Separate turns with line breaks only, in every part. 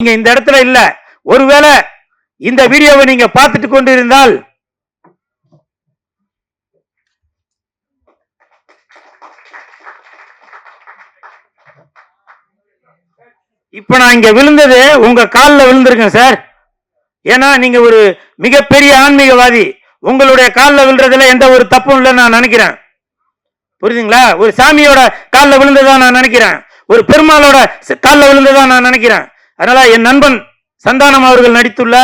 நீங்க இந்த இடத்துல இல்ல. ஒருவேளை இந்த வீடியோவை நீங்க பார்த்துட்டு கொண்டு இருந்தால் இப்ப நான் இங்க விழுந்தது உங்க காலில் விழுந்திருக்கேன் சார். ஏன்னா நீங்க ஒரு மிகப்பெரிய ஆன்மீகவாதி. உங்களுடைய காலில் விழுறதுல எந்த ஒரு தப்பும் இல்லைன்னு நான் நினைக்கிறேன். புரியுதுங்களா? ஒரு சாமியோட காலில் விழுந்ததா நான் நினைக்கிறேன். ஒரு பெருமாளோட காலில் விழுந்ததா நான் நினைக்கிறேன். அதனால என் நண்பன் சந்தானம் அவர்கள் நடித்துள்ள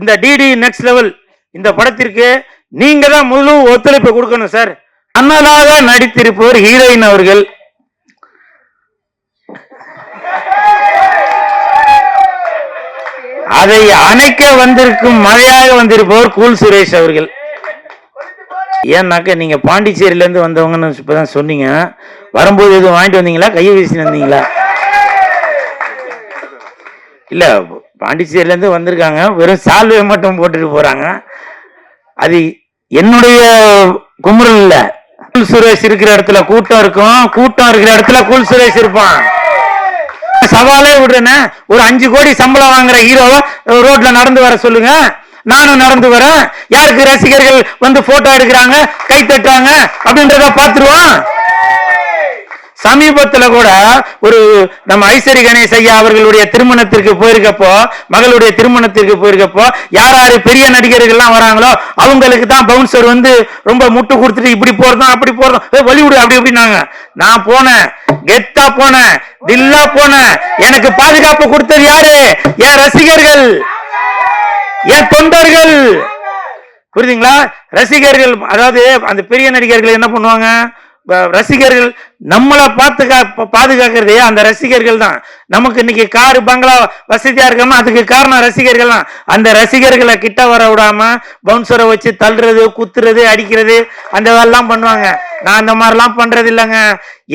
இந்த டிடி நெக்ஸ்ட் லெவல் இந்த படத்திற்கு நீங்க தான் முழு ஒத்துழைப்பு கொடுக்கணும் சார் அண்ணலாக நடித்திருப்பவர் ஹீரோயின் அவர்கள். அதை அணைக்க வந்திருக்கும் மழையாக வந்திருப்பவர் கூல் சுரேஷ் அவர்கள். ஏன்னாக்க நீங்க பாண்டிச்சேரியில இருந்து வந்தவங்கன்னு இப்பதான் சொன்னீங்க. வரும்போது எதுவும் வாங்கிட்டு வந்தீங்களா? கையை வீசி வந்தீங்களா? இல்லை பாண்டிச்சேரியிலேருந்து வந்திருக்காங்க. வெறும் சால்வை மட்டும் போட்டுட்டு போகிறாங்க அது என்னுடைய குமுறல் இல்லை. கூல் சுரேஷ் இருக்கிற இடத்துல கூட்டம் இருக்கும். கூட்டம் இருக்கிற இடத்துல கூல் சுரேஷ் இருப்பான். சவாலே விடுறேன்னு ஒரு அஞ்சு கோடி சம்பளம் வாங்குற ஹீரோவை ரோட்ல நடந்து வர சொல்லுங்க. நானும் நடந்து வரேன். யாருக்கு ரசிகர்கள் வந்து போட்டோ எடுக்கிறாங்க கை தட்டுறாங்க அப்படின்றத பார்த்துருவோம். சமீபத்துல கூட ஒரு நம்ம ஐஸ்வரி கணேஷ் ஐயா அவர்களுடைய திருமணத்திற்கு போயிருக்கப்போ மகளுடைய திருமணத்திற்கு போயிருக்கப்போ யார் யாரு பெரிய நடிகர்கள்லாம் வராங்களோ அவங்களுக்கு தான் பவுன்சர் வந்து ரொம்ப முட்டு கொடுத்துட்டு இப்படி போறதும் அப்படி போறதும் வழிவிடு வழி விடு அப்படி அப்படின்னாங்க நான் போனேன். கெத்தா போனேன். தில்லா போனேன். எனக்கு பாதுகாப்பு கொடுத்தது யாரு? என் ரசிகர்கள். என் தொண்டர்கள். புரியுதுங்களா? ரசிகர்கள் அதாவது அந்த பெரிய நடிகர்கள் என்ன பண்ணுவாங்க? ரசிகர்கள் நம்மளை பாத்துக்கா பாதுகாக்கிறது அந்த ரசிகர்கள் தான். நமக்கு இன்னைக்கு காரு பங்களா வசதியா இருக்கோமா அதுக்கு காரணம் ரசிகர்கள் தான். அந்த ரசிகர்களை கிட்ட வர விடாம பவுன்சரை வச்சு தள்ளுறது குத்துறது அடிக்கிறது அந்த வேலைலாம் பண்ணுவாங்க. நான் அந்த மாதிரிலாம் பண்றது இல்லைங்க.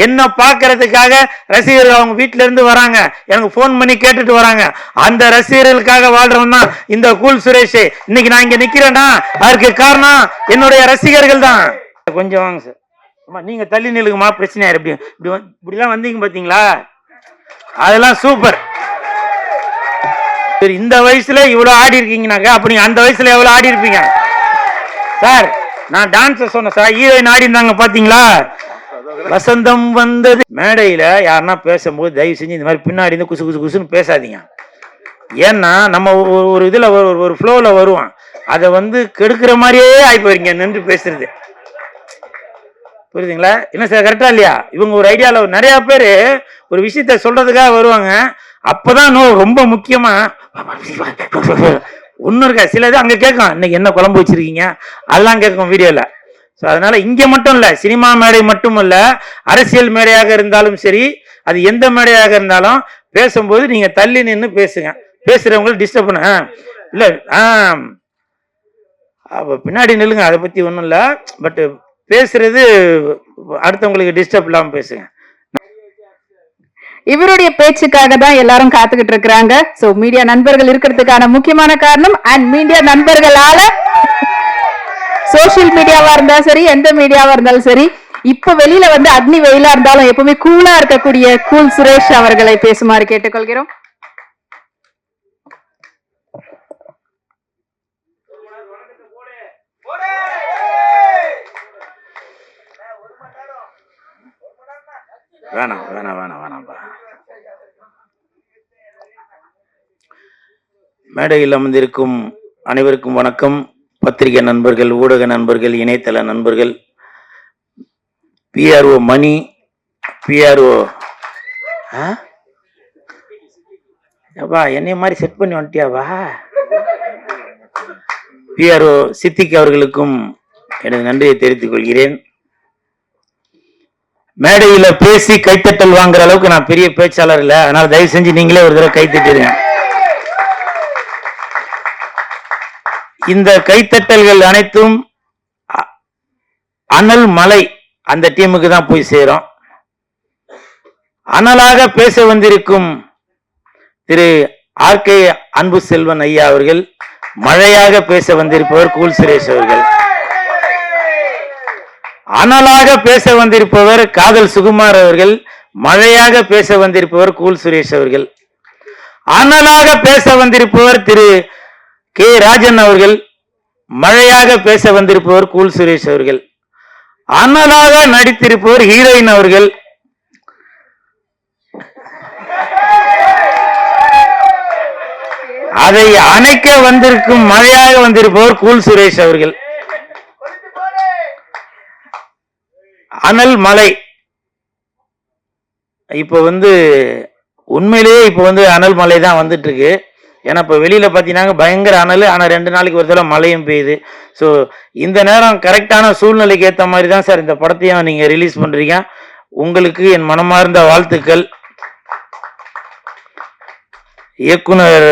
என்ன பார்க்கறதுக்காக ரசிகர்கள் அவங்க வீட்டிலேருந்து இருந்து வராங்க. எனக்கு ஃபோன் பண்ணி கேட்டுட்டு வராங்க. அந்த ரசிகர்களுக்காக வாழ்றவன் தான் இந்த கூல் சுரேஷ். இன்னைக்கு நான் இங்க நிக்கிறேன்னா அதற்கு காரணம் என்னுடைய ரசிகர்கள் தான். கொஞ்சம் வாங்க சார். அம்மா நீங்கள் தள்ளி நிலுங்கம்மா பிரச்சனை யாரு இப்படி இப்படி இப்படிலாம் வந்தீங்க பார்த்தீங்களா அதெல்லாம் சூப்பர் சரி இந்த வயசில் இவ்வளோ ஆடி இருக்கீங்கனாக்கா அப்படி அந்த வயசில் எவ்வளோ ஆடி இருப்பீங்க? சார் நான் டான்ஸை சொன்னேன் சார். ஹீரோயின் ஆடி இருந்தாங்க பார்த்தீங்களா வசந்தம் வந்தது. மேடையில் யாருன்னா பேசும்போது தயவு செஞ்சு இந்த மாதிரி பின்னாடி இருந்து குசு குசு குசுன்னு பேசாதீங்க. ஏன்னா நம்ம ஒரு- ஒரு ஒரு ஒரு ஃப்ளோவில் வருவோம். அதை வந்து கெடுக்கிற மாதிரியே ஆகி போயிருங்க நின்று பேசுறது. புரியுதுங்களா? என்ன சார் கரெக்டா இல்லையா? இவங்க ஒரு ஐடியாவில் நிறைய பேர் ஒரு விஷயத்த சொல்றதுக்காக வருவாங்க. அப்போதான் நோ ரொம்ப முக்கியமாக ஒன்றும் இருக்கா? சிலது அங்கே கேட்கும். இன்னைக்கு என்ன குழம்பு வச்சிருக்கீங்க? அதெல்லாம் கேட்கும் வீடியோவில் ஸோ அதனால இங்கே மட்டும் இல்லை சினிமா மேடை மட்டும் இல்லை அரசியல் மேடையாக இருந்தாலும் சரி அது எந்த மேடையாக இருந்தாலும் பேசும்போது நீங்கள் தள்ளி நின்று பேசுங்க. பேசுறவங்களுக்கு டிஸ்டர்ப் பண்ண. ஆ, இல்ல ஆ பின்னாடி நில்லுங்க அதை பற்றி ஒன்றும் இல்லை. பட்டு பேசுறது அடுத்தவங்களுக்கு டிஸ்டர்ப் இல்லாம பேசுங்க.
இவருடைய பேச்சுக்காக தான் எல்லாரும் காத்துக்கிட்டு இருக்கிறாங்க. சோ மீடியா நண்பர்கள் இருக்கிறதுக்கான முக்கியமான காரணம் அண்ட் மீடியா நண்பர்களால சோஷியல் மீடியாவா இருந்தாலும் சரி எந்த மீடியாவா இருந்தாலும் சரி இப்ப வெளியில வந்து அக்னி வெயிலா இருந்தாலும் எப்பவுமே கூலா இருக்கக்கூடிய கூல் சுரேஷ் அவர்களை பேசுமாறு கேட்டுக்கொள்கிறோம்.
வேணாம் வேணாம் வேணாம் வேணாம்ப்பா மேடையில் அமர்ந்திருக்கும் அனைவருக்கும் வணக்கம். பத்திரிகை நண்பர்கள் ஊடக நண்பர்கள் இணையதள நண்பர்கள் பிஆர்ஓ மணி பிஆர்ஓ அப்பா என்னைய மாதிரி செட் பண்ணி வந்துட்டியாவா பிஆர்ஓ சித்திக் அவர்களுக்கும் எனது நன்றியை தெரிவித்துக் கொள்கிறேன். மேடையில பேசி கைத்தட்டல் வாங்குற அளவுக்கு நான் பெரிய பேச்சாளர் இல்லை. அதனால தயவு செஞ்சு நீங்களே ஒரு தடவை கைத்தட்டிடுங்க இந்த கைத்தட்டல்கள் அனைத்தும் அனல் மலை அந்த டீமுக்கு தான் போய் சேரும். அனலாக பேச வந்திருக்கும் திரு ஆர்கே அன்பு செல்வன் ஐயா அவர்கள் மழையாக பேச வந்திருப்பவர் கூல் சுரேஷ் அவர்கள். அனலாக பேச வந்திருப்பவர் காதல் சுகுமார் அவர்கள் மழையாக பேச வந்திருப்பவர் கூல் சுரேஷ் அவர்கள். அனலாக பேச வந்திருப்பவர் திரு கே ராஜன் அவர்கள் மழையாக பேச வந்திருப்பவர் கூல் சுரேஷ் அவர்கள். அனலாக நடித்திருப்பவர் ஹீரோயின் அவர்கள். அதை அணைக்க வந்திருக்கும் மழையாக வந்திருப்பவர் கூல் சுரேஷ் அவர்கள். அனல் மலை. இப்போ வந்து உண்மையிலேயே இப்போ வந்து அனல் மலை தான் வந்துட்டு இருக்கு ஏன்னா இப்போ வெளியில பார்த்தீங்கன்னா பயங்கர அனல். ஆனால் ரெண்டு நாளைக்கு ஒரு தடவை மழையும் பெய்யுது. ஸோ இந்த நேரம் கரெக்டான சூழ்நிலைக்கு ஏற்ற மாதிரி தான் சார் இந்த படத்தையும் நீங்கள் ரிலீஸ் பண்ணுறீங்க உங்களுக்கு என் மனமார்ந்த வாழ்த்துக்கள். இயக்குனர்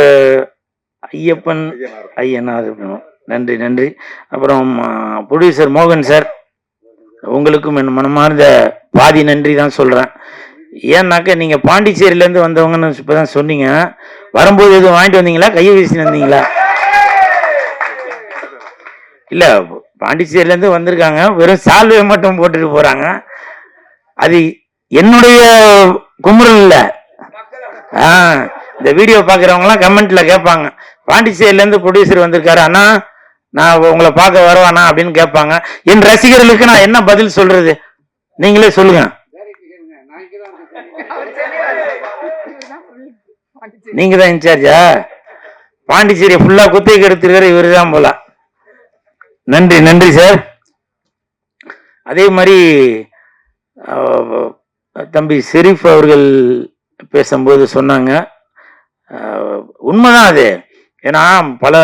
ஐயப்பன் ஐயனார். நன்றி நன்றி. அப்புறம் ப்ரொடியூசர் மோகன் சார். உங்களுக்கும் என் மனமார்ந்த பாதி நன்றி தான் சொல்கிறேன் ஏன்னாக்க நீங்கள் பாண்டிச்சேரியிலேருந்து வந்தவங்கன்னு இப்போ தான் சொன்னீங்க. வரும்போது எதுவும் வாங்கிட்டு வந்தீங்களா? கையை வீசின்னு வந்தீங்களா? இல்லை பாண்டிச்சேரியிலேருந்து வந்திருக்காங்க. வெறும் சால்வை மட்டும் போட்டுட்டு போகிறாங்க அது என்னுடைய குமுறல் இல்லை. ஆ இந்த வீடியோ பார்க்குறவங்களாம் கமெண்ட்டில் கேட்பாங்க. பாண்டிச்சேரியிலேருந்து ப்ரொடியூசர் வந்திருக்காரு. ஆனால் நான் உங்களை பார்க்க வருவானா அப்படின்னு கேட்பாங்க. என் ரசிகர்களுக்கு நான் என்ன பதில் சொல்றது? நீங்களே சொல்லுங்க. நீங்க தான் இன்சார்ஜா பாண்டிச்சேரி ஃபுல்லா குத்தகைக்கு எடுத்திருக்கிற இவர் தான் போல. நன்றி நன்றி சார் அதே மாதிரி தம்பி ஷெரீஃப் அவர்கள் பேசும்போது சொன்னாங்க. உண்மைதான் அது. ஏன்னா பல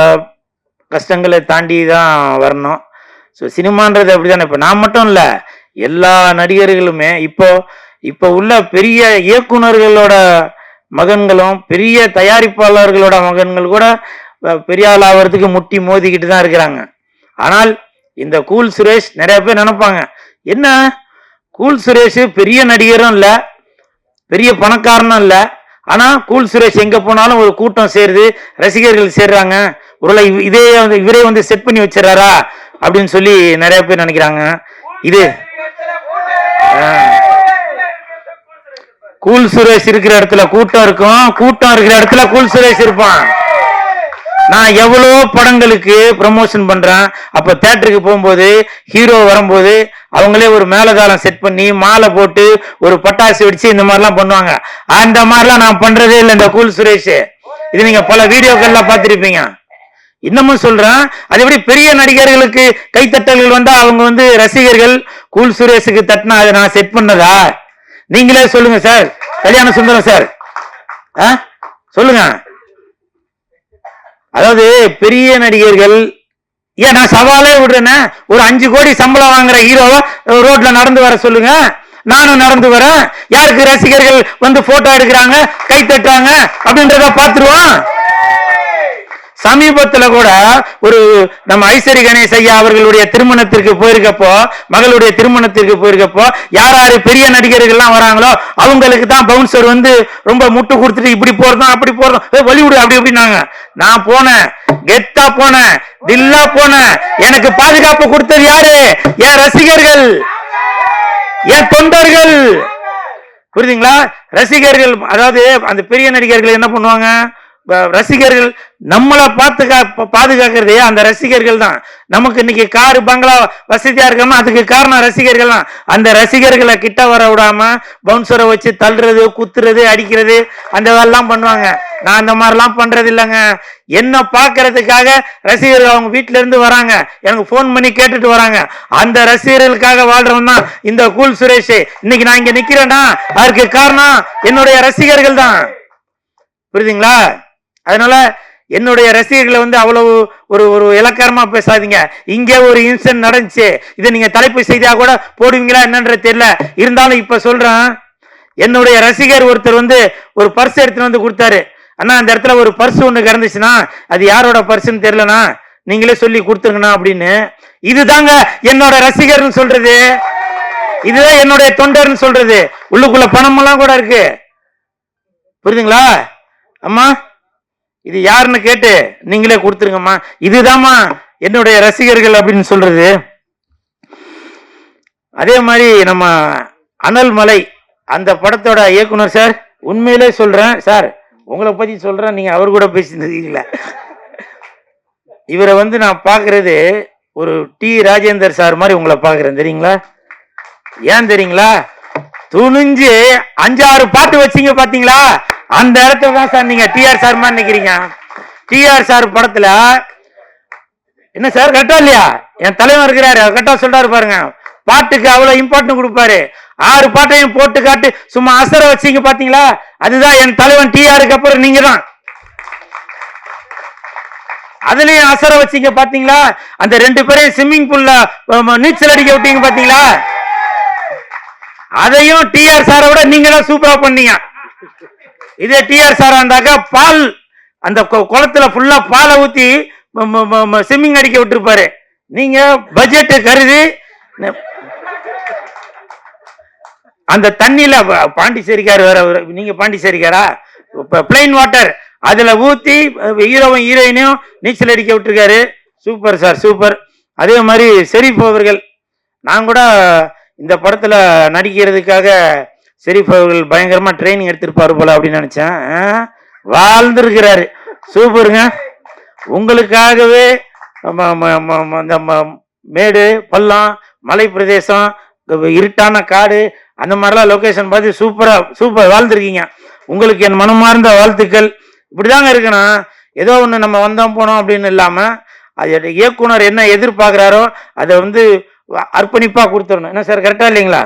கஷ்டங்களை தாண்டி தான் வரணும். ஸோ சினிமான்றது அப்படிதானே? இப்போ நான் மட்டும் இல்லை எல்லா நடிகர்களுமே இப்போ இப்போ உள்ள பெரிய இயக்குனர்களோட மகன்களும் பெரிய தயாரிப்பாளர்களோட மகன்கள் கூட அஹ், பெரிய ஆள் ஆகிறதுக்கு முட்டி மோதிக்கிட்டு தான் இருக்கிறாங்க. ஆனால் இந்த கூல் சுரேஷ் நிறைய பேர் நினைப்பாங்க என்ன? கூல் சுரேஷ் பெரிய நடிகரும் இல்லை பெரிய பணக்காரனும் இல்லை ஆனால் கூல் சுரேஷ் எங்கே போனாலும் ஒரு கூட்டம் சேருது ரசிகர்கள் சேர்றாங்க ஒருவேளை இதே வந்து இவரே வந்து செட் பண்ணி வச்சிடறாரா? அப்படின்னு சொல்லி நிறைய பேர் நினைக்கிறாங்க. இது கூல் சுரேஷ் இருக்கிற இடத்துல கூட்டம் இருக்கும். கூட்டம் இருக்கிற இடத்துல கூல் சுரேஷ் இருப்பான். நான் எவ்வளோ படங்களுக்கு ப்ரமோஷன் பண்றேன். அப்ப தேட்டருக்கு போகும்போது ஹீரோ வரும்போது அவங்களே ஒரு மேலதாளம் செட் பண்ணி மாலை போட்டு ஒரு பட்டாசு வெடிச்சு இந்த மாதிரிலாம் பண்ணுவாங்க. அந்த மாதிரிலாம் நான் பண்றதே இல்லை இந்த கூல் சுரேஷ். இது நீங்க பல வீடியோக்கள்லாம் பார்த்துருப்பீங்க. இன்னமும் சொல்றேன் அது எப்படி பெரிய நடிகர்களுக்கு கைத்தட்டல்கள் வந்தா அவங்க வந்து ரசிகர்கள் கூல் சுரேஷுக்கு தட்டினா அதை நான் செட் பண்ணதா? நீங்களே சொல்லுங்க சார் கல்யாண சுந்தரம் சார் ஆ? சொல்லுங்க. அதாவது பெரிய நடிகர்கள் ஏன் நான் சவாலே விடுறேன்னா ஒரு அஞ்சு கோடி சம்பளம் வாங்குற ஹீரோவை ரோட்ல நடந்து வர சொல்லுங்க. நானும் நடந்து வரேன். யாருக்கு ரசிகர்கள் வந்து போட்டோ எடுக்கிறாங்க கை தட்டுறாங்க அப்படின்றத பார்த்துருவோம். சமீபத்துல கூட ஒரு நம்ம ஐஸ்வரி கணேஷ் ஐயா அவர்களுடைய திருமணத்திற்கு போயிருக்கப்போ மகளுடைய திருமணத்திற்கு போயிருக்கப்போ யார் யாரு பெரிய நடிகர்கள்லாம் வராங்களோ அவங்களுக்கு தான் பவுன்சர் வந்து ரொம்ப முட்டு கொடுத்துட்டு இப்படி போறதும் அப்படி போறதும் வழிவிடு வழி விடு அப்படி அப்படின்னாங்க நான் போனேன். கெத்தா போனேன். தில்லா போனேன். எனக்கு பாதுகாப்பு கொடுத்தது யாரு? என் ரசிகர்கள். என் தொண்டர்கள். புரியுதுங்களா? ரசிகர்கள் அதாவது அந்த பெரிய நடிகர்கள் என்ன பண்ணுவாங்க? ரசிகர்கள் நம்மளை பாத்துக்கா ப- பாதுகாக்கிறதே. அந்த ரசிகர்கள் தான். நமக்கு இன்னைக்கு காரு பங்களா வசதியா இருக்கோமா அதுக்கு காரணம் ரசிகர்கள் தான். அந்த ரசிகர்களை கிட்ட வர விடாம பவுன்சரை வச்சு தள்ளுறது குத்துறது அடிக்கிறது அந்த வேலைலாம் பண்ணுவாங்க. நான் அந்த மாதிரிலாம் பண்றது இல்லைங்க. என்ன பார்க்கறதுக்காக ரசிகர்கள் அவங்க வீட்ல இருந்து வராங்க. எனக்கு ஃபோன் பண்ணி கேட்டுட்டு வராங்க. அந்த ரசிகர்களுக்காக வாழ்றவன் தான் இந்த கூல் சுரேஷ். இன்னைக்கு நான் இங்க நிக்கிறேன்னா அதுக்கு காரணம் என்னுடைய ரசிகர்கள் தான். புரியுதுங்களா? அதனால என்னுடைய ரசிகர்களை வந்து அவ்வளவு ஒரு ஒரு இலக்காரமா பேசாதீங்க. இங்கே ஒரு இன்சிடென்ட் நடந்துச்சு. இதை நீங்க தலைப்பு செய்தியா கூட போடுவீங்களா என்னன்றது தெரியல. இருந்தாலும் இப்ப சொல்றேன். என்னுடைய ரசிகர் ஒருத்தர் வந்து ஒரு பர்ஸ் எடுத்துட்டு வந்து கொடுத்தாரு. அண்ணா அந்த இடத்துல ஒரு பர்ஸ் ஒண்ணு கிடந்துச்சுன்னா அது யாரோட பர்ஸ்ன்னு தெரியலண்ணா. நீங்களே சொல்லி கொடுத்துருங்கண்ணா அப்படின்னு. இதுதாங்க என்னோட ரசிகர்னு சொல்றது. இதுதான் என்னுடைய தொண்டர்னு சொல்றது. உள்ளுக்குள்ள பணமெல்லாம் கூட இருக்கு. புரியுதுங்களா? அம்மா? இது யாருன்னு கேட்டு நீங்களே கொடுத்துருங்கம்மா. இதுதாம்மா என்னுடைய ரசிகர்கள் அப்படின்னு சொல்றது. அதே மாதிரி நம்ம அனல் மலை அந்த படத்தோட இயக்குனர் சார் உண்மையிலே சொல்றேன் சார் உங்களை பத்தி சொல்றேன் நீங்க அவர் கூட பேசியிருந்தீங்களா இவரை வந்து நான் பார்க்கிறது ஒரு டி ராஜேந்தர் சார் மாதிரி உங்களை பார்க்குறேன் தெரியுங்களா? ஏன் தெரியுங்களா? துணிஞ்சு அஞ்சாறு பாட்டு வச்சீங்க பாத்தீங்களா? அந்த இடத்துல தான் சார் நீங்க டிஆர் சார் மாதிரி நிக்கிறீங்க. டிஆர் சார் படத்துல என்ன சார் கரெக்டா இல்லையா? என் தலைவன் இருக்கிறாரு கரெக்டா சொல்றாரு பாருங்க. பாட்டுக்கு அவ்வளவு இம்பார்ட்டன்ட் கொடுப்பாரு. ஆறு பாட்டையும் போட்டு காட்டு சும்மா அசர வச்சீங்க பாத்தீங்களா? அதுதான் என் தலைவன் டிஆருக்கு அப்புறம் நீங்க தான் அதுலயும் அசர வச்சீங்க பாத்தீங்களா? அந்த ரெண்டு பேரையும் ஸ்விம்மிங் பூல்ல நீச்சல் அடிக்க விட்டீங்க பாத்தீங்களா? அதையும் டிஆர் சாரை விட நீங்க தான் சூப்பரா பண்ணீங்க. இதே டிஆர் சாரா இருந்தாக்கா பால் அந்த குளத்துல ஃபுல்லா பாலை ஊத்தி ஸ்விம்மிங் அடிக்க விட்டுருப்பாரு. நீங்க பட்ஜெட் கருதி அந்த தண்ணியில பாண்டிச்சேரிக்கார் வேற நீங்க பாண்டிச்சேரிக்காரா? பிளைன் வாட்டர் அதுல ஊத்தி ஹீரோவும் ஹீரோயினையும் நீச்சல் அடிக்க விட்டுருக்காரு. Super sir super. அதே மாதிரி செரிப் அவர்கள் நான் கூட இந்த படத்துல நடிக்கிறதுக்காக ஷெரீப் அவர்கள் பயங்கரமா ட்ரைனிங் எடுத்திருப்பாரு போல அப்படின்னு நினைச்சேன். வாழ்ந்துருக்கிறாரு. சூப்பருங்க. உங்களுக்காகவே இந்த மேடு பள்ளம் மலை பிரதேசம் இருட்டான காடு அந்த மாதிரிலாம் லொக்கேஷன் பார்த்து சூப்பரா சூப்பர் வாழ்ந்துருக்கீங்க. உங்களுக்கு என் மனமார்ந்த வாழ்த்துக்கள். இப்படிதாங்க இருக்கணும் ஏதோ ஒன்று நம்ம வந்தோம் போனோம் அப்படின்னு இல்லாமல் அது இயக்குனர் என்ன எதிர்பார்க்குறாரோ அதை வந்து அர்ப்பணிப்பாக கொடுத்துடணும். என்ன சார் கரெக்டாக இல்லைங்களா?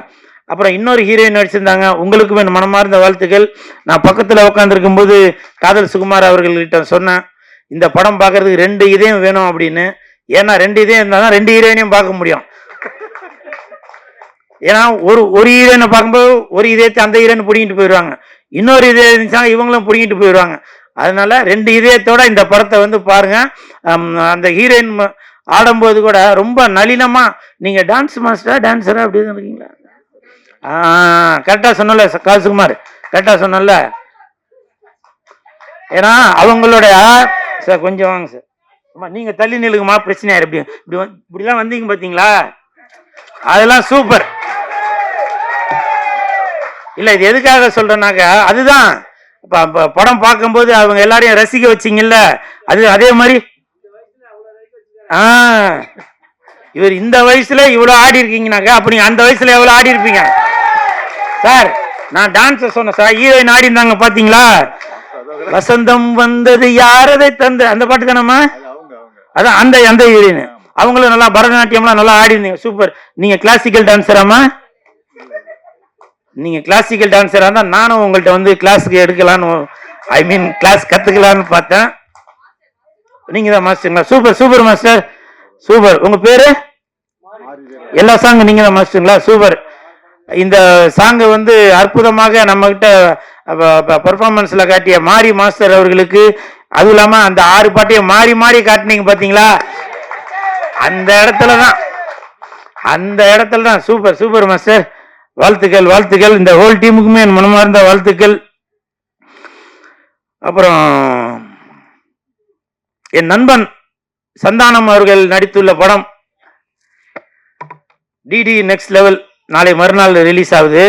அப்புறம் இன்னொரு ஹீரோயின் நடிச்சிருந்தாங்க. உங்களுக்கும் வேணும். மனமார்ந்த வாழ்த்துக்கள். நான் பக்கத்தில் உட்காந்துருக்கும் போது காதல் சுகுமார் அவர்கள்கிட்ட சொன்னேன். இந்த படம் பார்க்கறதுக்கு ரெண்டு இதயம் வேணும் அப்படின்னு. ஏன்னா ரெண்டு இதயம் இருந்தால் தான் ரெண்டு ஹீரோயினையும் பார்க்க முடியும். ஏன்னா ஒரு ஒரு ஹீரோயினை பார்க்கும்போது ஒரு இதயத்தை அந்த ஹீரோயின் பிடிங்கிட்டு போயிடுவாங்க. இன்னொரு இதயம் இருந்துச்சாங்க இவங்களும் பிடிங்கிட்டு போயிடுவாங்க. அதனால ரெண்டு இதயத்தோட இந்த படத்தை வந்து பாருங்க. அந்த ஹீரோயின் ஆடும்போது கூட ரொம்ப நளினமா நீங்க டான்ஸ் மாஸ்டரா டான்ஸரா அப்படி இருக்கீங்களா? ஆ கரெக்டா சொன்னல காசுகுமார். கரெக்டா சொன்னல. ஏன்னா அவங்களுடைய சார் கொஞ்சம் வாங்க சார் அம்மா நீங்க தள்ளி நிலுங்கம்மா பிரச்சனை ஆயிரு இப்படி இப்படி இப்படிலாம் வந்தீங்க பாத்தீங்களா? அதெல்லாம் சூப்பர். இல்ல இது எதுக்காக சொல்றேன்னாக்கா அதுதான். இப்ப படம் பார்க்கும்போது அவங்க எல்லாரையும் ரசிக்க வச்சிங்கல்ல அது அதே மாதிரி. ஆ. இவர் இந்த வயசுல இவ்வளவு ஆடி இருக்கீங்கனாக்கா அப்படி நீங்கள் அந்த வயசுல எவ்வளவு ஆடி இருப்பீங்க? சார் நான் டான்ஸ் சொன்னேன் சார். ஹீரோயின் ஆடி இருந்தாங்க பாத்தீங்களா? வசந்தம் வந்தது யாரதை தந்து அந்த பாட்டு தானம்மா? அதான் அந்த அந்த ஹீரோயின் அவங்களும் நல்லா பரதநாட்டியம்லாம் நல்லா ஆடி இருந்தீங்க சூப்பர் நீங்க கிளாசிக்கல் டான்ஸராமா நீங்க கிளாசிக்கல் டான்ஸரா இருந்தா நானும் உங்கள்ட்ட வந்து கிளாஸுக்கு எடுக்கலான்னு ஐ மீன் கிளாஸ் கத்துக்கலான்னு பார்த்தேன். நீங்க தான் மாஸ்டருங்களா சூப்பர் சூப்பர் மாஸ்டர் சூப்பர் உங்க பேரு? எல்லா சாங்கும் நீங்க தான் மாஸ்டருங்களா சூப்பர் இந்த சாங்கை வந்து அற்புதமாக நம்மக்கிட்ட பர்ஃபார்மன்ஸில் காட்டிய மாரி மாஸ்டர் அவர்களுக்கு அதுவும் இல்லாமல் அந்த ஆறு பாட்டையும் மாறி மாறி காட்டினீங்க பார்த்தீங்களா அந்த இடத்துல தான். அந்த இடத்துல தான். Super super master. வாழ்த்துக்கள் வாழ்த்துக்கள். இந்த ஹோல் டீமுக்குமே என் மனமார்ந்த வாழ்த்துக்கள். அப்புறம் என் நண்பன் சந்தானம் அவர்கள் நடித்துள்ள படம். டிடி நெக்ஸ்ட் லெவல் நாளை மறுநாள் ரிலீஸ் ஆகுது.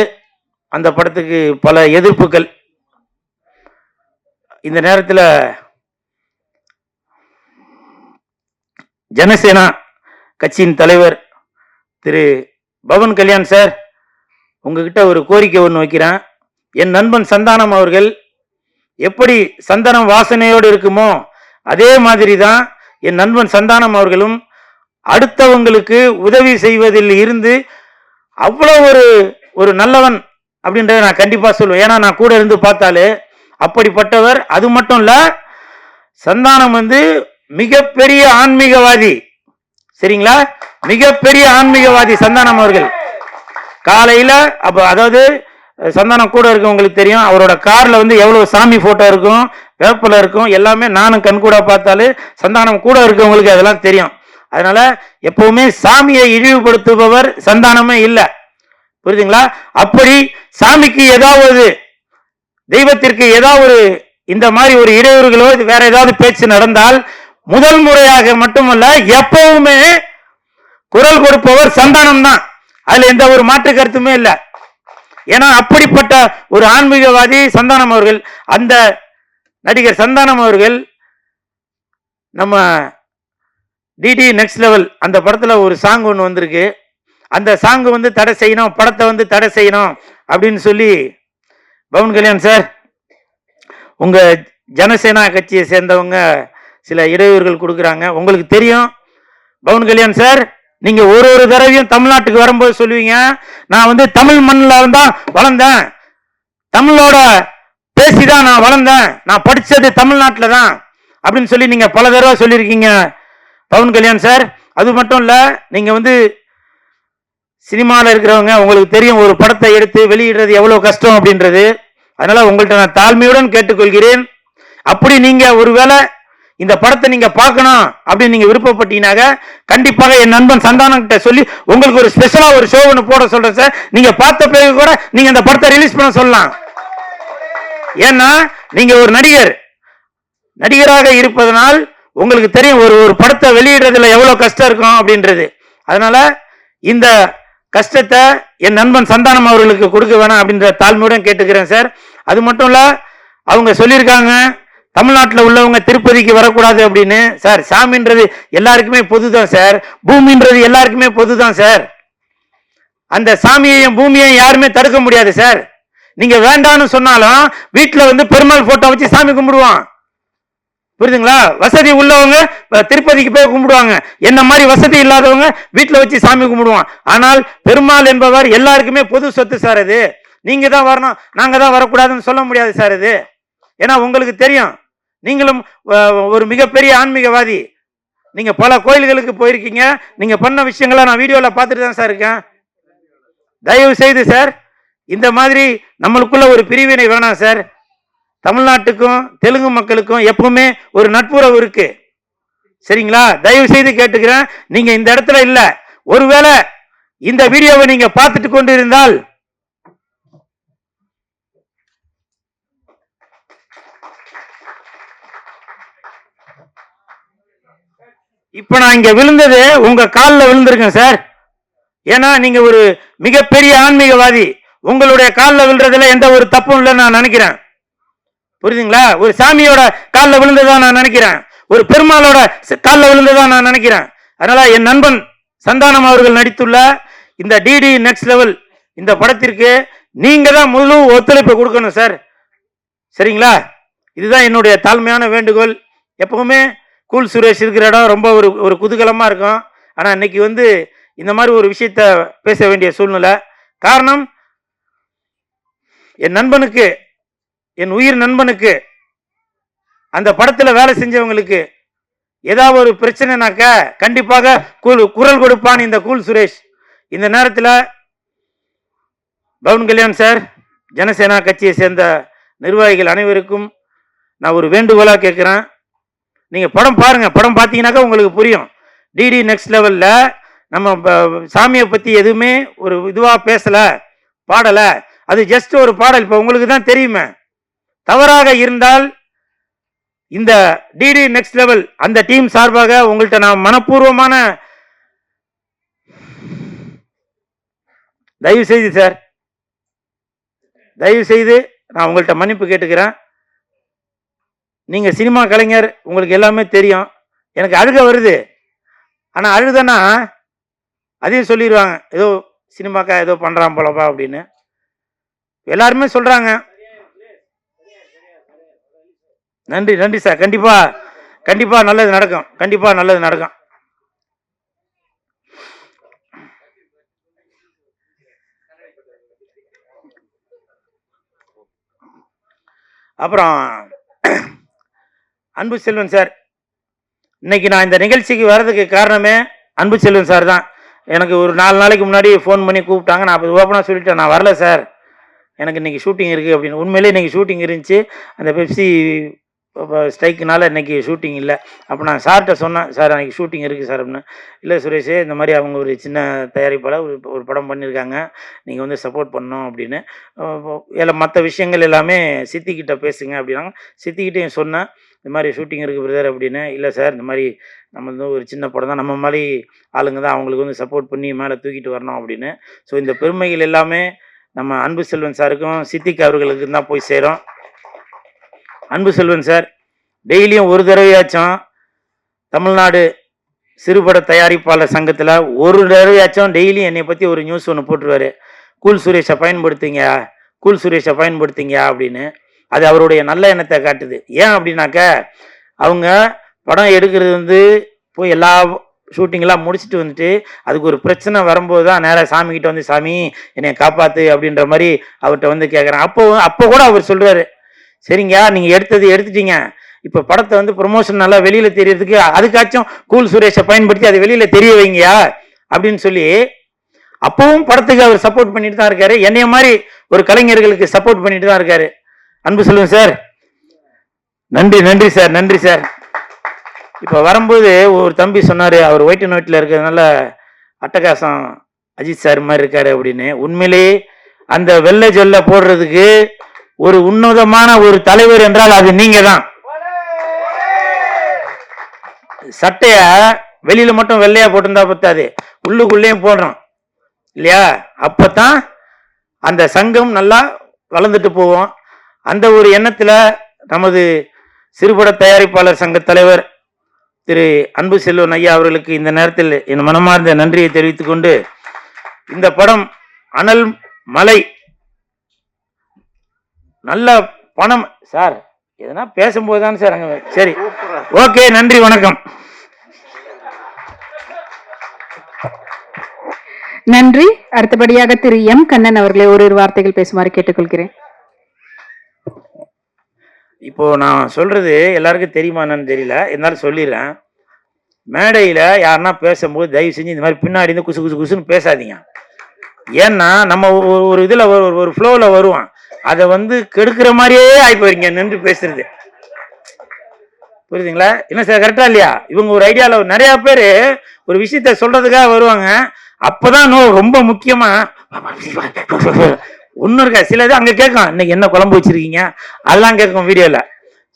அந்த படத்துக்கு பல எதிர்ப்புகள். இந்த நேரத்தில் ஜனசேனா கட்சியின் தலைவர் திரு பவன் கல்யாண் சார் உங்ககிட்ட ஒரு கோரிக்கை ஒன்று வைக்கிறேன். என் நண்பன் சந்தானம் அவர்கள் எப்படி சந்தனம் வாசனையோடு இருக்குமோ அதே மாதிரி தான் என் நண்பன் சந்தானம் அவர்களும் அடுத்தவங்களுக்கு உதவி செய்வதில் இருந்து அவ்வளோ ஒரு ஒரு நல்லவன் அப்படின்றத நான் கண்டிப்பாக சொல்லுவேன். ஏன்னா நான் கூட இருந்து பார்த்தாலே அப்படிப்பட்டவர் அது மட்டும் இல்லை சந்தானம் வந்து மிகப்பெரிய ஆன்மீகவாதி. சரிங்களா? மிகப்பெரிய ஆன்மீகவாதி சந்தானம் அவர்கள். காலையில் அப்போ அதாவது சந்தானம் கூட இருக்கவங்களுக்கு தெரியும் அவரோட காரில் வந்து எவ்வளோ சாமி ஃபோட்டோ இருக்கும் வேப்பில் இருக்கும் எல்லாமே நானும் கண் கூட பார்த்தாலே சந்தானம் கூட இருக்கவங்களுக்கு அதெல்லாம் தெரியும். அதனால எப்பவுமே சாமியை இழிவுபடுத்துபவர் சந்தானமே இல்லை. புரியுதுங்களா? அப்படி சாமிக்கு ஏதாவது தெய்வத்திற்கு ஏதாவது ஒரு இந்த மாதிரி ஒரு இடையூறுகளோ வேற ஏதாவது பேச்சு நடந்தால் முதல் முறையாக மட்டுமல்ல எப்பவுமே குரல் கொடுப்பவர் சந்தானம் தான் அதுல எந்த ஒரு மாற்று கருத்துமே இல்லை. ஏன்னா அப்படிப்பட்ட ஒரு ஆன்மீகவாதி சந்தானம் அவர்கள் அந்த நடிகர் சந்தானம் அவர்கள் நம்ம டிடி நெக்ஸ்ட் லெவல் அந்த படத்தில் ஒரு சாங் ஒன்று வந்திருக்கு. அந்த சாங் வந்து தடை செய்யணும் படத்தை வந்து தடை செய்யணும் அப்படின்னு சொல்லி பவன் கல்யாண் சார் உங்கள் ஜனசேனா கட்சியை சேர்ந்தவங்க சில இடையூறுகள் கொடுக்குறாங்க. உங்களுக்கு தெரியும் பவன் கல்யாண் சார் நீங்க ஒரு ஒரு தடவையும் தமிழ்நாட்டுக்கு வரும்போது சொல்லுவீங்க நான் வந்து தமிழ் மண்ணில் தான் வளர்ந்தேன். தமிழோட பேசி தான் நான் வளர்ந்தேன். நான் படித்தது தமிழ்நாட்டில் தான் அப்படின்னு சொல்லி நீங்க பல தடவை சொல்லியிருக்கீங்க. பவன் கல்யாண் சார் அது மட்டும் இல்லை நீங்கள் வந்து சினிமாவில் இருக்கிறவங்க உங்களுக்கு தெரியும் ஒரு படத்தை எடுத்து வெளியிடுறது எவ்வளோ கஷ்டம் அப்படின்றது. அதனால் உங்கள்கிட்ட நான் தாழ்மையுடன் கேட்டுக்கொள்கிறேன். அப்படி நீங்கள் ஒருவேளை இந்த படத்தை நீங்கள் பார்க்கணும் அப்படின்னு நீங்கள் விருப்பப்பட்டீங்கனாக்க கண்டிப்பாக என் நண்பன் சந்தானங்கிட்ட சொல்லி உங்களுக்கு ஒரு ஸ்பெஷலாக ஒரு ஷோ ஒன்று போட சொல்கிறேன் சார். நீங்கள் பார்த்த பிறகு கூட நீங்கள் அந்த படத்தை ரிலீஸ் பண்ண சொல்லலாம். ஏன்னா நீங்கள் ஒரு நடிகர். நடிகராக இருப்பதனால் உங்களுக்கு தெரியும் ஒரு ஒரு படத்தை வெளியிடுறதுல எவ்வளோ கஷ்டம் இருக்கும் அப்படின்றது. அதனால இந்த கஷ்டத்தை என் நண்பன் சந்தானம் அவர்களுக்கு கொடுக்க வேணாம் அப்படின்ற தாழ்மையுடன் கேட்டுக்கிறேன் சார். அது மட்டும் இல்லை அவங்க சொல்லியிருக்காங்க தமிழ்நாட்டில் உள்ளவங்க திருப்பதிக்கு வரக்கூடாது அப்படின்னு. சார் சாமின்றது எல்லாருக்குமே பொதுதான் சார். பூமின்றது எல்லாருக்குமே பொதுதான் சார். அந்த சாமியையும் பூமியையும் யாருமே தடுக்க முடியாது சார். நீங்க வேண்டாம்னு சொன்னாலும் வீட்டில் வந்து பெருமாள் போட்டோ வச்சு சாமி கும்பிடுவான். புரியுதுங்களா? வசதி உள்ளவங்க திருப்பதிக்கு போய் கும்பிடுவாங்க. என்ன மாதிரி வசதி இல்லாதவங்க வீட்டில் வச்சு சாமி கும்பிடுவான். ஆனால் பெருமாள் என்பவர் எல்லாருக்குமே பொது சொத்து சார் இது நீங்க தான் வரணும் நாங்க தான் வரக்கூடாதுன்னு சொல்ல முடியாது சார் இது ஏன்னா உங்களுக்கு தெரியும் நீங்களும் ஒரு மிகப்பெரிய ஆன்மீகவாதி. நீங்க பல கோயில்களுக்கு போயிருக்கீங்க. நீங்க பண்ண விஷயங்களை நான் வீடியோல பார்த்துட்டு தான் சார் இருக்கேன். தயவு செய்து சார் இந்த மாதிரி நம்மளுக்குள்ள ஒரு பிரிவினை வேணாம் சார். தமிழ்நாட்டுக்கும் தெலுங்கு மக்களுக்கும் எப்பவுமே ஒரு நட்புறவு இருக்கு. சரிங்களா? தயவு செய்து கேட்டுக்கிறேன். நீங்க இந்த இடத்துல இல்ல. ஒருவேளை இந்த வீடியோவை நீங்க பார்த்துட்டு கொண்டு இருந்தால் இப்ப நான் இங்க விழுந்தது உங்க காலில் விழுந்திருக்கேன் சார். ஏன்னா நீங்க ஒரு மிகப்பெரிய ஆன்மீகவாதி. உங்களுடைய காலில் விழுறதுல எந்த ஒரு தப்பும் இல்லைன்னு நான் நினைக்கிறேன். புரியுதுங்களா? ஒரு சாமியோட காலில் விழுந்ததா நான் நினைக்கிறேன். ஒரு பெருமாளோட காலில் விழுந்ததா நான் நினைக்கிறேன். அதனால என் நண்பன் சந்தானம் அவர்கள் நடித்துள்ள இந்த டிடி நெக்ஸ்ட் லெவல் இந்த படத்திற்கு நீங்க தான் முழு ஒத்துழைப்பு கொடுக்கணும் சார். சரிங்களா? இதுதான் என்னுடைய தாழ்மையான வேண்டுகோள். எப்பவுமே கூல் சுரேஷ் இருக்கிற இடம் ரொம்ப ஒரு ஒரு குதூகலமாக இருக்கும். ஆனால் இன்னைக்கு வந்து இந்த மாதிரி ஒரு விஷயத்த பேச வேண்டிய சூழ்நிலை. காரணம் என் நண்பனுக்கு என் உயிர் நண்பனுக்கு அந்த படத்தில் வேலை செஞ்சவங்களுக்கு ஏதாவது ஒரு பிரச்சனைனாக்க கண்டிப்பாக கூல் குரல் கொடுப்பான் இந்த கூல் சுரேஷ். இந்த நேரத்தில் பவன் கல்யாண் சார் ஜனசேனா கட்சியை சேர்ந்த நிர்வாகிகள் அனைவருக்கும் நான் ஒரு வேண்டுகோளாக கேட்குறேன். நீங்கள் படம் பாருங்கள் படம் பார்த்தீங்கன்னாக்கா உங்களுக்கு புரியும். டிடி நெக்ஸ்ட் லெவலில் நம்ம ப- சாமியை பற்றி எதுவுமே ஒரு இதுவாக பேசலை பாடலை. அது ஜஸ்ட் ஒரு பாடல். இப்போ உங்களுக்கு தான் தெரியுமே. தவறாக இருந்தால் இந்த டிடி நெக்ஸ்ட் லெவல் அந்த டீம் சார்பாக உங்கள்கிட்ட நான் மனப்பூர்வமான தயவு செய்து சார் தயவு செய்து நான் உங்கள்கிட்ட மன்னிப்பு கேட்டுக்கிறேன். நீங்கள் சினிமா கலைஞர் உங்களுக்கு எல்லாமே தெரியும். எனக்கு அழுக வருது. ஆனால் அழுதனா அதையும் சொல்லிடுவாங்க. ஏதோ சினிமாக்கா ஏதோ பண்ணுறான் போலப்பா அப்படின்னு. எல்லாருமே சொல்கிறாங்க நன்றி நன்றி சார். கண்டிப்பா கண்டிப்பா நல்லது நடக்கும். கண்டிப்பா நல்லது நடக்கும். அப்புறம் அன்பு செல்வன் சார். இன்னைக்கு நான் இந்த நிகழ்ச்சிக்கு வர்றதுக்கு காரணமே அன்பு செல்வன் சார் தான். எனக்கு ஒரு நாலு நாளைக்கு முன்னாடி ஃபோன் பண்ணி கூப்பிட்டாங்க. நான் அப்போ ஓப்பனாக சொல்லிட்டேன். நான் வரல சார். எனக்கு இன்னைக்கு ஷூட்டிங் இருக்குது அப்படின்னு. உண்மையிலே இன்றைக்கி ஷூட்டிங் இருந்துச்சு. அந்த பெப்சி ஸ்ட்ரைக்குனால இன்றைக்கி ஷூட்டிங் இல்லை. அப்போ நான் சார்கிட்ட சொன்னேன் சார் அன்றைக்கி ஷூட்டிங் இருக்குது சார் அப்படின்னு. இல்லை சுரேஷே இந்த மாதிரி அவங்க ஒரு சின்ன தயாரிப்பாளர் ஒரு ஒரு படம் பண்ணியிருக்காங்க நீங்கள் வந்து சப்போர்ட் பண்ணோம் அப்படின்னு. எல்லாம் மற்ற விஷயங்கள் எல்லாமே சித்திக்கிட்ட பேசுங்க அப்படின்னாங்க. சித்திக்கிட்டையும் சொன்னேன் இந்த மாதிரி ஷூட்டிங் இருக்குது பிரதர் அப்படின்னு. இல்லை சார் இந்த மாதிரி நம்ம வந்து ஒரு சின்ன படம் தான். நம்ம மாதிரி ஆளுங்க தான். அவங்களுக்கு வந்து சப்போர்ட் பண்ணி மேலே தூக்கிட்டு வரணும் அப்படின்னு. ஸோ இந்த பெருமைகள் எல்லாமே நம்ம அன்பு செல்வன் சாருக்கும் சித்திக் அவர்களுக்கு தான் போய் சேரும். அன்பு செல்வன் சார் டெய்லியும் ஒரு தடவையாச்சும் தமிழ்நாடு சிறுபட தயாரிப்பாளர் சங்கத்தில் ஒரு தடவையாச்சும் டெய்லியும் என்னை பற்றி ஒரு நியூஸ் ஒன்று போட்டுருவாரு. கூல் சுரேஷை பயன்படுத்திங்க கூல் சுரேஷை பயன்படுத்திங்க அப்படின்னு. அது அவருடைய நல்ல எண்ணத்தை காட்டுது. ஏன் அப்படின்னாக்க அவங்க படம் எடுக்கிறது வந்து போய் எல்லா ஷூட்டிங்லாம் முடிச்சுட்டு வந்துட்டு அதுக்கு ஒரு பிரச்சனை வரும்போது தான் நேராக சாமிக்கிட்ட வந்து சாமி என்னை காப்பாற்று அப்படின்ற மாதிரி அவர்கிட்ட வந்து கேட்குறேன் அப்போ அப்போ கூட அவர் சொல்கிறாரு சரிங்க நீங்கள் எடுத்தது எடுத்துட்டீங்க. இப்போ படத்தை வந்து ப்ரொமோஷன் நல்லா வெளியில் தெரியறதுக்கு அதுக்காச்சும் கூல் சுரேஷை பயன்படுத்தி அது வெளியில் தெரிய வைங்கயா அப்படின்னு சொல்லி அப்பவும் படத்துக்கு அவர் சப்போர்ட் பண்ணிட்டு தான் இருக்காரு. என்னைய மாதிரி ஒரு கலைஞர்களுக்கு சப்போர்ட் பண்ணிட்டு தான் இருக்காரு. அன்பு சொல்லுங்க சார். நன்றி நன்றி சார் நன்றி சார். இப்போ வரும்போது ஒரு தம்பி சொன்னார் அவர் ஒயிட் அண்ட் ஒயிட்டில் இருக்கிறதுனால அட்டகாசம் அஜித் சார் மாதிரி இருக்காரு அப்படின்னு. உண்மையிலேயே அந்த வெள்ளை ஜொல்ல போடுறதுக்கு ஒரு உன்னதமான ஒரு தலைவர் என்றால் அது நீங்க தான் சட்டைய வெளியில மட்டும் வெள்ளையா போட்டிருந்தா பத்தாது. உள்ளுக்குள்ளேயும் போடுறோம். இல்லையா? அப்பதான் அந்த சங்கம் நல்லா வளர்ந்துட்டு போவோம். அந்த ஒரு எண்ணத்துல நமது சிறுபட தயாரிப்பாளர் சங்க தலைவர் திரு அன்பு செல்வன் ஐயா அவர்களுக்கு இந்த நேரத்தில் என் மனமார்ந்த நன்றியை தெரிவித்துக்கொண்டு இந்த படம் அனல் மலை நல்ல பணம். சார் எதனா பேசும்போது தான் சார் அங்க சரி. ஓகே நன்றி வணக்கம்.
நன்றி. அடுத்தபடியாக திரு எம். கண்ணன் அவர்களை ஓரிரு வார்த்தைகள் பேசுமாறு கேட்டுக்கொள்கிறேன்.
இப்போ நான் சொல்றது எல்லாருக்கும் தெரியுமா என்னன்னு தெரியல. இருந்தாலும் சொல்லிடுறேன். மேடையில் யாருன்னா பேசும்போது தயவு செஞ்சு இந்த மாதிரி பின்னாடி இருந்து குசு குசு குசுன்னு பேசாதீங்க. ஏன்னா நம்ம ஒரு- இதில் ஒரு ஒரு ஃப்ளோவில் வருவோம் அதை வந்து கெடுக்கிற மாதிரியே ஆகி போயிருங்க நின்று பேசுறது. புரியுதுங்களா? என்ன சார் கரெக்டா இல்லையா? இவங்க ஒரு ஐடியாவில் நிறைய பேர் ஒரு விஷயத்த சொல்றதுக்காக வருவாங்க. அப்போதான் நோ ரொம்ப முக்கியமா ஒன்றும் இருக்கா சிலது அங்கே கேட்கும். இன்னைக்கு என்ன குழம்பு வச்சிருக்கீங்க? அதெல்லாம் கேட்கும் வீடியோவில்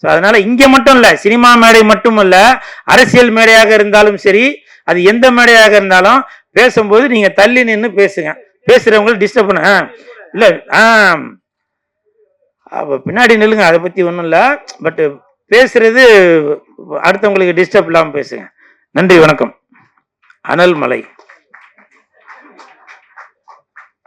ஸோ அதனால இங்கே மட்டும் இல்லை சினிமா மேடை மட்டும் இல்லை அரசியல் மேடையாக இருந்தாலும் சரி அது எந்த மேடையாக இருந்தாலும் பேசும்போது நீங்கள் தள்ளி நின்று பேசுங்க. பேசுகிறவங்களுக்கு டிஸ்டர்ப் பண்ண. ஆ, ஆ அப்போ பின்னாடி நில்லுங்க அதை பற்றி ஒன்றும் இல்லை. பட்டு பேசுறது அடுத்தவங்களுக்கு டிஸ்டர்ப் இல்லாமல் பேசுங்க. நன்றி வணக்கம். அனல் மலை